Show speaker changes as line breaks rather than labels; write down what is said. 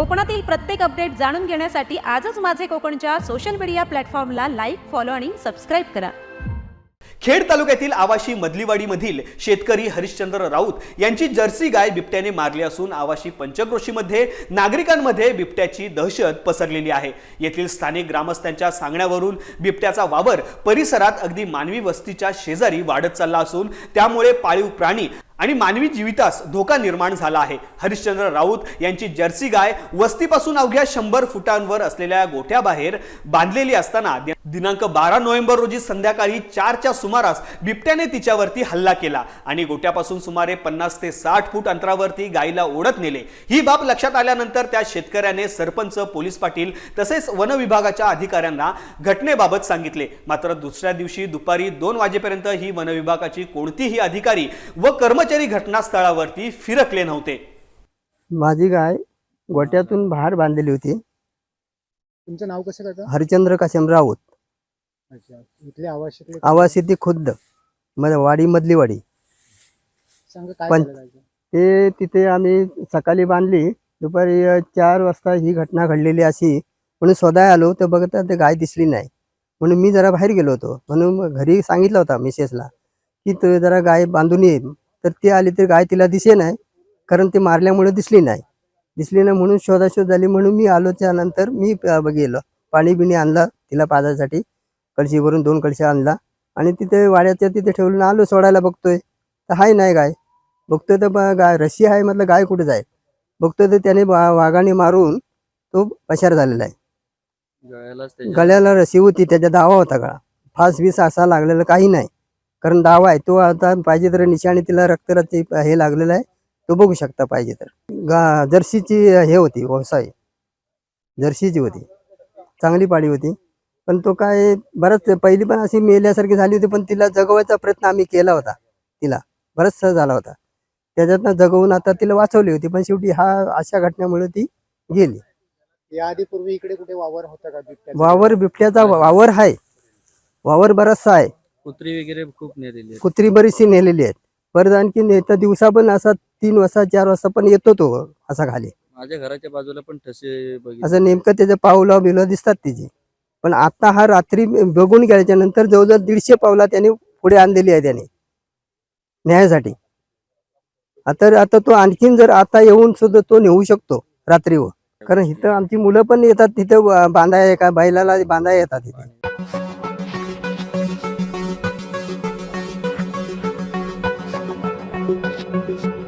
कोकणातील प्रत्येक अपडेट जाणून घेण्यासाठी आजच माझे कोकणच्या सोशल मीडिया प्लॅटफॉर्मला लाईक फॉलो आणि सबस्क्राईब करा.
खेड तालुक्यातील आवाशी मधलीवाडीमधील शेतकरी हरिश्चंद्र राऊत यांची जर्सी गाय बिबट्याने मारली असून आवाशी पंचक्रोशीमध्ये नागरिकांमध्ये बिबट्याची दहशत पसरलेली आहे. येथील स्थानिक ग्रामस्थांच्या सांगण्यावरून बिबट्याचा वावर परिसरात अगदी मानवी वस्तीच्या शेजारी वाढत चालला असून त्यामुळे पाळीव प्राणी आणि मानवी जीवितास धोका निर्माण झाला आहे. हरिश्चंद्र राऊत यांची जर्सी गाय वस्तीपासून अवघ्या शंभर फुटांवर असलेल्या गोठ्याबाहेर बांधलेली असताना दिनांक बारा नोव्हेंबर रोजी संध्याकाळी चारच्या सुमारास बिबट्याने तिच्यावरती हल्ला केला आणि गोट्यापासून सुमारे पन्नास ते साठ फूट अंतरावरती गायीला ओढत नेले. ही बाब लक्षात आल्यानंतर त्या शेतकऱ्याने सरपंच पोलीस पाटील तसेच वन विभागाच्या अधिकाऱ्यांना घटनेबाबत सांगितले. मात्र दुसऱ्या दिवशी दुपारी दोन वाजेपर्यंत ही वनविभागाची कोणतीही अधिकारी व कर्मचारी घटनास्थळावरती फिरकले नव्हते.
माझी गाय गोट्यातून बाहेर बांधलेली होती.
तुमचं नाव कसं काका
हरिचंद्र काशम राऊत.
अच्छा इथले आवश्यक
आवास येथे खुद्द. मध वाडी मधली वाडी.
सांगा काय
पण-
झालं गायचं?
ते तिथे आम्ही सकाळी बांधली. दुपारी अ, चार वाजता ही घटना घडलेली अशी. म्हणून स्वतः आलो तर बघता ते गाय दिसली नाही. म्हणून मी जरा बाहेर गेलो होतो. म्हणून मग घरी सांगितलं होता मिसेसला की तू जरा गाय बांधून ये. तर ती आली तर गाय तिला दिसे नाही कारण ती मारल्यामुळे दिसली नाही. दिसली नाही म्हणून शोधाशोध झाली. म्हणून मी आलो त्यानंतर मी गेलो. पाणी बिणी आणलं तिला पाजायसाठी. कळशी भरून दोन कळशी आणला. आणि तिथे वाड्याच्या तिथे ठेवून आलो सोडायला बघतोय. तर हाय नाही गाय. बघतोय तर गाय रशी आहे म्हटलं गाय कुठे जाय बघतोय तर त्याने वाघाने मारून तो पशार झालेला आहे. गळ्याला रशी होती त्याच्या दावा होता गळा. फास बीस असा लागलेला काही नाही. कारण दावा आहे तो आता पाहिजे तर निशाणी तिला रक्तरची हे लागलेला आहे तो बघू शकता पाहिजे तर. गा जर्सीची हे होती व्यवसाय. जर्सीची होती. चांगली पाळी होती. पण तो काय बरंच पहिली पण अशी मेल्यासारखी झाली होती पण तिला जगवायचा प्रयत्न आम्ही केला होता तिला. बराचसा झाला होता. त्याच्यातनं जगवून आता तिला वाचवली होती पण शेवटी हा अशा घटनेमुळे ती गेली.
या आधी पूर्वी इकडे कुठे वावर होता का?
वावर बिबट्याचा वावर आहे. वावर बराचसा आहे.
कुत्री वगैरे खूप नेलेली आहेत.
कुत्री बरीचशी नेलेली आहेत. परत आणखी येता दिवसा पण असा तीन वाजता चार वाजता पण येतो तो असा खाली.
माझ्या घराच्या बाजूला पण ठसे बघितले.
असं नेमकं त्याचे पावलं बिवलं दिसतात तिची. पण आता हा रात्री बघून गेल्याच्यानंतर जवळजवळ दीडशे पावला त्याने पुढे आणलेली आहे त्याने. न्यायासाठी. आता आता तो आणखीन जर आता येऊन सुद्धा तो नेऊ शकतो रात्रीवर. कारण इथं आमची मुलं पण येतात तिथं बांधाय का बैलाला बांधाय येतात तिथे Thank you.